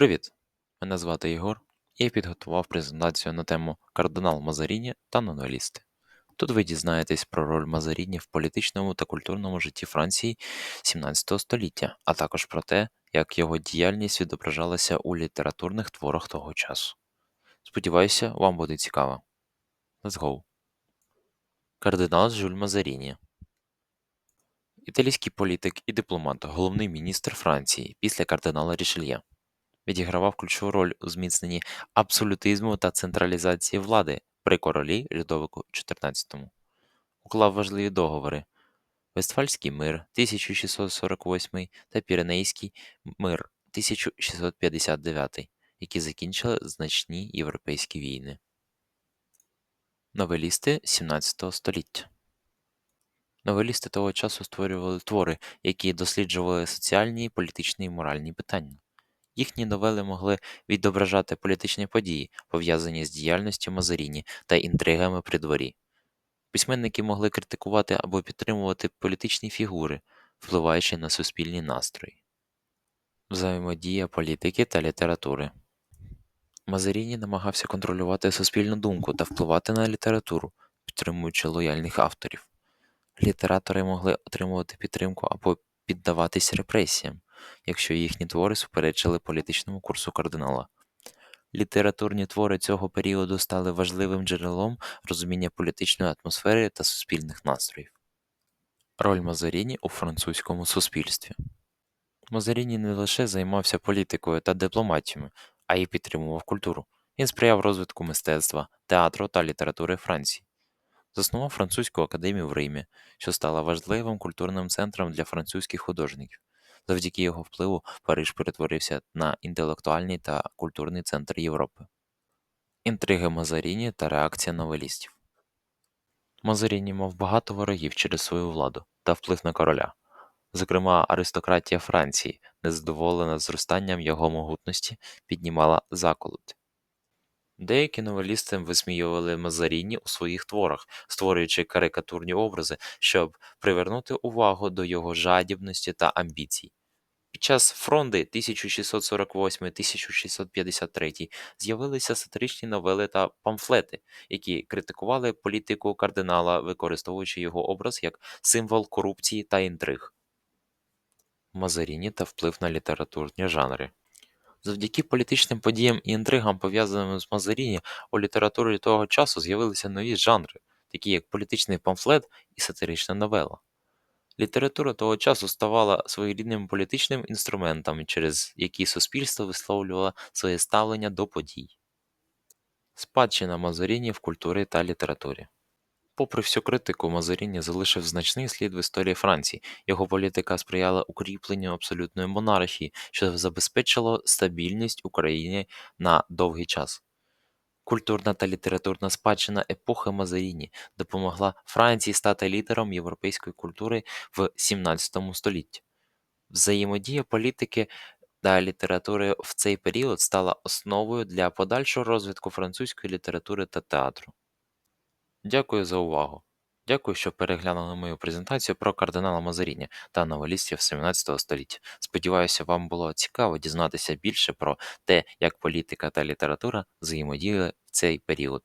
Привіт! Мене звати Ігор, і я підготував презентацію на тему Кардинал Мазаріні та новелісти. Тут ви дізнаєтесь про роль Мазаріні в політичному та культурному житті Франції XVII століття, а також про те, як його діяльність відображалася у літературних творах того часу. Сподіваюся, вам буде цікаво. Let's go! Кардинал Жюль Мазаріні Італійський політик і дипломат, головний міністр Франції після кардинала Рішельє відігравав ключову роль у зміцненні абсолютизму та централізації влади при королі Людовику XIV. Уклав важливі договори Вестфальський мир 1648 та Піренейський мир 1659, які закінчили значні європейські війни. Новелісти 17 століття Новелісти того часу створювали твори, які досліджували соціальні, політичні і моральні питання. Їхні новели могли відображати політичні події, пов'язані з діяльністю Мазаріні та інтригами при дворі. Письменники могли критикувати або підтримувати політичні фігури, впливаючи на суспільні настрої. Взаємодія політики та літератури Мазаріні намагався контролювати суспільну думку та впливати на літературу, підтримуючи лояльних авторів. Літератори могли отримувати підтримку або піддаватись репресіям, якщо їхні твори суперечили політичному курсу кардинала. Літературні твори цього періоду стали важливим джерелом розуміння політичної атмосфери та суспільних настроїв. Роль Мазаріні у французькому суспільстві Мазаріні не лише займався політикою та дипломатією, а й підтримував культуру. Він сприяв розвитку мистецтва, театру та літератури Франції. Заснував французьку академію в Римі, що стала важливим культурним центром для французьких художників. Завдяки його впливу Париж перетворився на інтелектуальний та культурний центр Європи. Інтриги Мазаріні та реакція новелістів Мазаріні мав багато ворогів через свою владу та вплив на короля. Зокрема, аристократія Франції, незадоволена зростанням його могутності, піднімала заколот. Деякі новелісти висміювали Мазаріні у своїх творах, створюючи карикатурні образи, щоб привернути увагу до його жадібності та амбіцій. Під час фронди 1648-1653 з'явилися сатиричні новели та памфлети, які критикували політику кардинала, використовуючи його образ як символ корупції та інтриг. Мазаріні та вплив на літературні жанри. Завдяки політичним подіям і інтригам, пов'язаним з Мазаріні, у літературі того часу з'явилися нові жанри, такі як політичний памфлет і сатирична новела. Література того часу ставала своєрідним політичним інструментом, через який суспільство висловлювало своє ставлення до подій. Спадщина Мазаріні в культурі та літературі Попри всю критику, Мазаріні залишив значний слід в історії Франції. Його політика сприяла укріпленню абсолютної монархії, що забезпечило стабільність України на довгий час. Культурна та літературна спадщина епохи Мазаріні допомогла Франції стати лідером європейської культури в 17 столітті. Взаємодія політики та літератури в цей період стала основою для подальшого розвитку французької літератури та театру. Дякую за увагу. Дякую, що переглянули мою презентацію про кардинала Мазаріні та новелістів 17 століття. Сподіваюся, вам було цікаво дізнатися більше про те, як політика та література взаємодіяли в цей період.